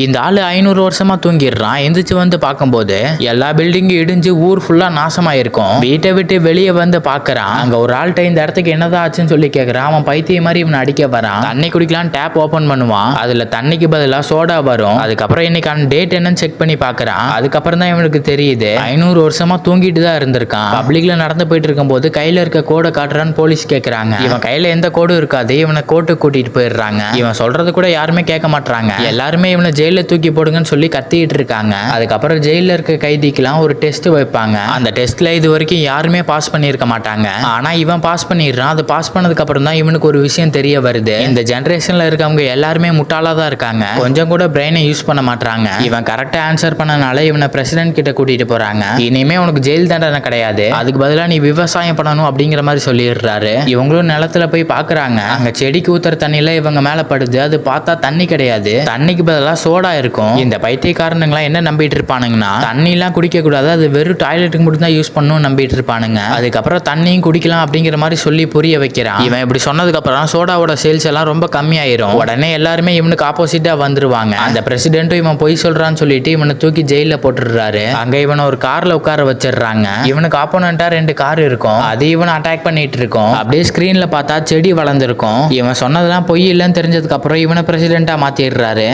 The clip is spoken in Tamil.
இந்த ஆள் ஐநூறு வருஷமா தூங்கிடுறான். எந்திரிச்சு வந்து பார்க்கும்போது எல்லா பில்டிங்கும் இடிஞ்சு ஊர் ஃபுல்லா நாசமாயிருக்கும். வீட்டை விட்டு வெளியே வந்து பார்க்குறான். அங்க ஒரு ஆள்கிட்ட இந்த இடத்துக்கு என்னதான் ஆச்சுன்னு சொல்லி கேட்குறான் அவன் பைத்திய மாதிரி இவனை அடிக்க வரான். தண்ணி குடிக்கலாம் டேப் ஓபன் பண்ணுவான். அதுல தண்ணிக்கு பதிலாக சோடா வரும். அதுக்கப்புறம் இன்னைக்கான டேட் என்னன்னு செக் பண்ணி பார்க்குறான். அதுக்கப்புறம் தான் இவனுக்கு தெரியுது. ஐநூறு வருஷமா தூங்கிட்டு தான் இருந்திருக்கான். பப்ளிக்ல நடந்து போயிட்டு இருக்கும்போது கையில இருக்க கோடை காட்டுறான்னு போலீஸ் கேக்குறாங்க. இவன் கையில எந்த கோடும் இருக்காது. இவனை கோட்டு கூட்டிட்டு போயிடுறாங்க. இவன் சொல்றது கூட யாருமே கேட்க மாட்டாங்க எல்லாருமே இவனை ஜெயிலில் தூக்கி போடுங்கன்னு சொல்லி கத்திட்டு இருக்காங்க அதுக்கப்புறம் ஜெயிலில் இருக்க கைதிக்கெல்லாம் ஒரு டெஸ்ட் வைப்பாங்க. அந்த டெஸ்ட்ல இது வரைக்கும் யாருமே பாஸ் பண்ணியிருக்க மாட்டாங்க. ஆனா இவன் பாஸ் பண்ணிடுறான். அது பாஸ் பண்ணதுக்கு அப்புறம் தான் இவனுக்கு ஒரு விஷயம் தெரிய வருது. இந்த ஜென்ரேஷன்ல இருக்கவங்க எல்லாருமே முட்டாளா தான் இருக்காங்க. கொஞ்சம் கூட பிரெயினை யூஸ் பண்ண மாட்டாங்க இவன் கரெக்டா ஆன்சர் பண்ணனால இவனை பிரசிடென்ட் கிட்ட கூட்டிட்டு போறாங்க. இனிமே உனக்கு ஜெயில் தண்டனை கிடையாது. அதுக்கு பதிலா நீ விவசாயம் பண்ணணும் அப்படிங்கிற மாதிரி சொல்லிடுறாரு. இவங்களும் நிலத்துல போய் பாக்குறாங்க. அங்க செடிக்கு ஊத்துற தண்ணியில இவங்க மேல படுது. அது பார்த்தா தண்ணி கிடையாது. தண்ணிக்கு பதிலாக சோடா இருக்கும். இந்த பைத்தியக்காரனுங்களாம் என்ன நம்பிட்டு இருப்பானுங்கன்னா தண்ணி எல்லாம் குடிக்க கூடாது அது வெறும் டாய்லெட்டுக்கு மட்டும் தான் யூஸ் பண்ணணும் நம்பிட்டு இருப்பானுங்க. அதுக்கப்புறம் தண்ணியும் குடிக்கலாம் அப்படிங்கிற மாதிரி சொல்லி புரிய வைக்கிறான். இவன் இப்படி சொன்னதுக்கு அப்புறம் சோடாவோட சேல்ஸ் எல்லாம் ரொம்ப கம்மியாயிரும். உடனே எல்லாருமே இவனுக்கு ஆப்போசிட்டா வந்துருவாங்க. அந்த பிரசிடென்ட்டும் இவன் பொய் சொல்றான்னு சொல்லிட்டு இவனை தூக்கி ஜெயில போட்டுடுறாரு. அங்க இவனை ஒரு கார்ல உட்கார வச்சிடுறாங்க. இவனுக்கு ஆப்போனண்டா ரெண்டு கார் இருக்கும். அது இவனை அட்டாக் பண்ணிட்டு இருக்கும். அப்படியே ஸ்கிரீன்ல பார்த்தா செடி வளர்ந்துருக்கும். இவன் சொன்னதெல்லாம் பொய் இல்லைன்னு தெரிஞ்சதுக்கு அப்புறம் இவனை பிரசிடென்ட்டா மாத்திடுறாரு.